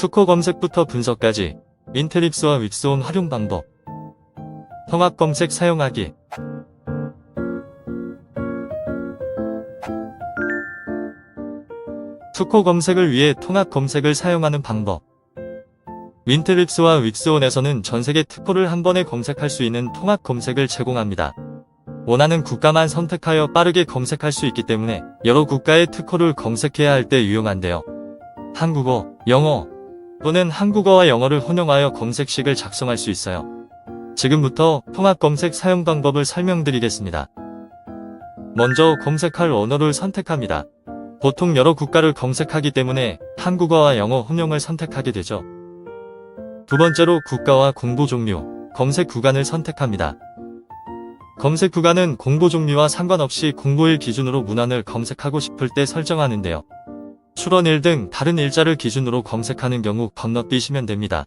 투코 검색부터 분석까지 인텔립스와 윅스온 활용 방법 통합 검색 사용하기 투코 검색을 위해 통합 검색을 사용하는 방법 윈텔립스와 윅스온에서는 전세계 특허를 한 번에 검색할 수 있는 통합 검색을 제공합니다. 원하는 국가만 선택하여 빠르게 검색할 수 있기 때문에 여러 국가의 특허를 검색해야 할 때 유용한데요. 한국어, 영어 또는 한국어와 영어를 혼용하여 검색식을 작성할 수 있어요. 지금부터 통합 검색 사용 방법을 설명드리겠습니다. 먼저 검색할 언어를 선택합니다. 보통 여러 국가를 검색하기 때문에 한국어와 영어 혼용을 선택하게 되죠. 두 번째로 국가와 공부 종류, 검색 구간을 선택합니다. 검색 구간은 공부 종류와 상관없이 공부일 기준으로 문헌을 검색하고 싶을 때 설정하는데요. 출원일 등 다른 일자를 기준으로 검색하는 경우 건너뛰시면 됩니다.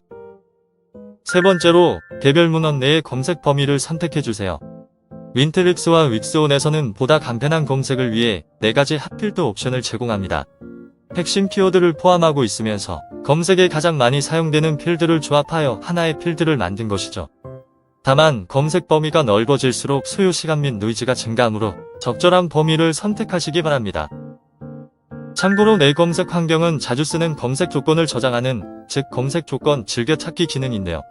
세 번째로 개별 문헌 내의 검색 범위를 선택해주세요. 윈텔릭스와 윅스온에서는 보다 간편한 검색을 위해 4가지 핫필드 옵션을 제공합니다. 핵심 키워드를 포함하고 있으면서 검색에 가장 많이 사용되는 필드를 조합하여 하나의 필드를 만든 것이죠. 다만 검색 범위가 넓어질수록 소요 시간 및 노이즈가 증가하므로 적절한 범위를 선택하시기 바랍니다. 참고로 내 검색 환경은 자주 쓰는 검색 조건을 저장하는 즉 검색 조건 즐겨찾기 기능인데요.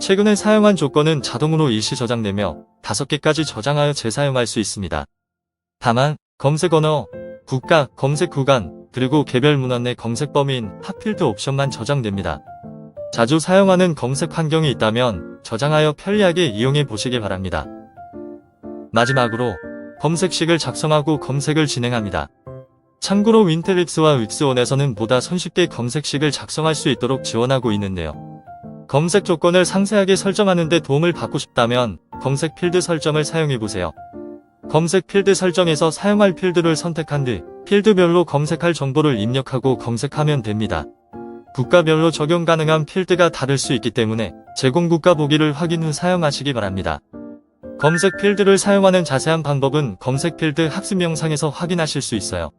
최근에 사용한 조건은 자동으로 일시 저장되며 5개까지 저장하여 재사용할 수 있습니다. 다만 검색 언어, 국가, 검색 구간, 그리고 개별 문헌 내 검색 범위인 핫필드 옵션만 저장됩니다. 자주 사용하는 검색 환경이 있다면 저장하여 편리하게 이용해 보시기 바랍니다. 마지막으로 검색식을 작성하고 검색을 진행합니다. 참고로 윈텔릭스와 윅스온에서는 보다 손쉽게 검색식을 작성할 수 있도록 지원하고 있는데요. 검색 조건을 상세하게 설정하는 데 도움을 받고 싶다면 검색 필드 설정을 사용해보세요. 검색 필드 설정에서 사용할 필드를 선택한 뒤 필드별로 검색할 정보를 입력하고 검색하면 됩니다. 국가별로 적용 가능한 필드가 다를 수 있기 때문에 제공 국가 보기를 확인 후 사용하시기 바랍니다. 검색 필드를 사용하는 자세한 방법은 검색 필드 학습 영상에서 확인하실 수 있어요.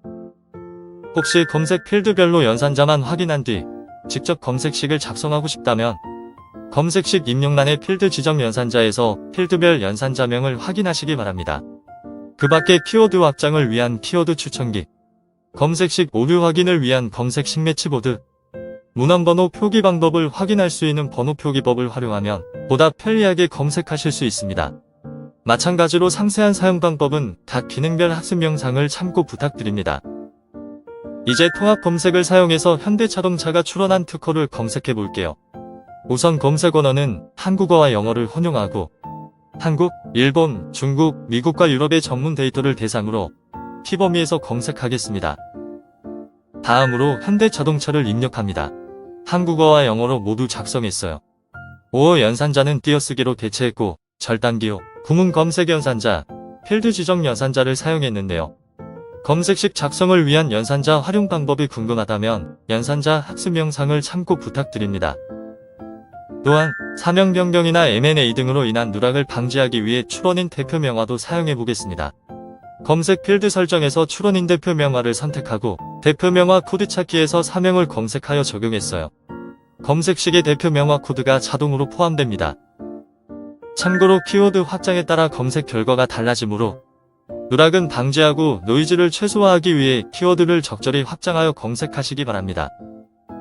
혹시 검색 필드별로 연산자만 확인한 뒤 직접 검색식을 작성하고 싶다면 검색식 입력란의 필드 지정 연산자에서 필드별 연산자명을 확인하시기 바랍니다. 그 밖에 키워드 확장을 위한 키워드 추천기, 검색식 오류 확인을 위한 검색식 매치보드, 문헌번호 표기 방법을 확인할 수 있는 번호 표기법을 활용하면 보다 편리하게 검색하실 수 있습니다. 마찬가지로 상세한 사용 방법은 각 기능별 학습 영상을 참고 부탁드립니다. 이제 통합 검색을 사용해서 현대자동차가 출원한 특허를 검색해 볼게요. 우선 검색 언어는 한국어와 영어를 혼용하고 한국, 일본, 중국, 미국과 유럽의 전문 데이터를 대상으로 피범위에서 검색하겠습니다. 다음으로 현대자동차를 입력합니다. 한국어와 영어로 모두 작성했어요. 5어 연산자는 띄어쓰기로 대체했고 절단기호, 구문 검색 연산자, 필드 지정 연산자를 사용했는데요. 검색식 작성을 위한 연산자 활용 방법이 궁금하다면 연산자 학습 영상을 참고 부탁드립니다. 또한 사명 변경이나 M&A 등으로 인한 누락을 방지하기 위해 출원인 대표 명화도 사용해 보겠습니다. 검색 필드 설정에서 출원인 대표 명화를 선택하고 대표 명화 코드 찾기에서 사명을 검색하여 적용했어요. 검색식의 대표 명화 코드가 자동으로 포함됩니다. 참고로 키워드 확장에 따라 검색 결과가 달라지므로 누락은 방지하고 노이즈를 최소화하기 위해 키워드를 적절히 확장하여 검색하시기 바랍니다.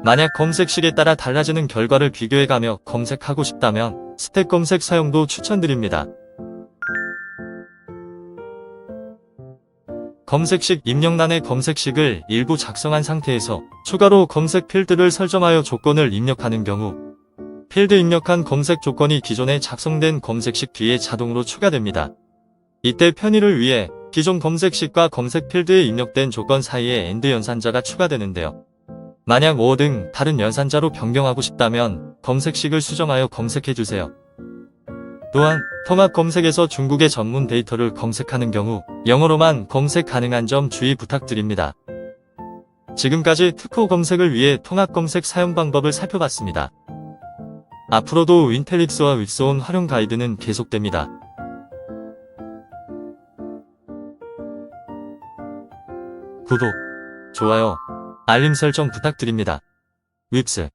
만약 검색식에 따라 달라지는 결과를 비교해가며 검색하고 싶다면 스택 검색 사용도 추천드립니다. 검색식 입력란의 검색식을 일부 작성한 상태에서 추가로 검색 필드를 설정하여 조건을 입력하는 경우 필드 입력한 검색 조건이 기존에 작성된 검색식 뒤에 자동으로 추가됩니다. 이때 편의를 위해 기존 검색식과 검색 필드에 입력된 조건 사이에 엔드 연산자가 추가되는데요. 만약 5 등 다른 연산자로 변경하고 싶다면 검색식을 수정하여 검색해주세요. 또한 통합 검색에서 중국의 전문 데이터를 검색하는 경우 영어로만 검색 가능한 점 주의 부탁드립니다. 지금까지 특허 검색을 위해 통합 검색 사용 방법을 살펴봤습니다. 앞으로도 윈텔릭스와 윅스온 활용 가이드는 계속됩니다. 구독, 좋아요, 알림 설정 부탁드립니다. 윕스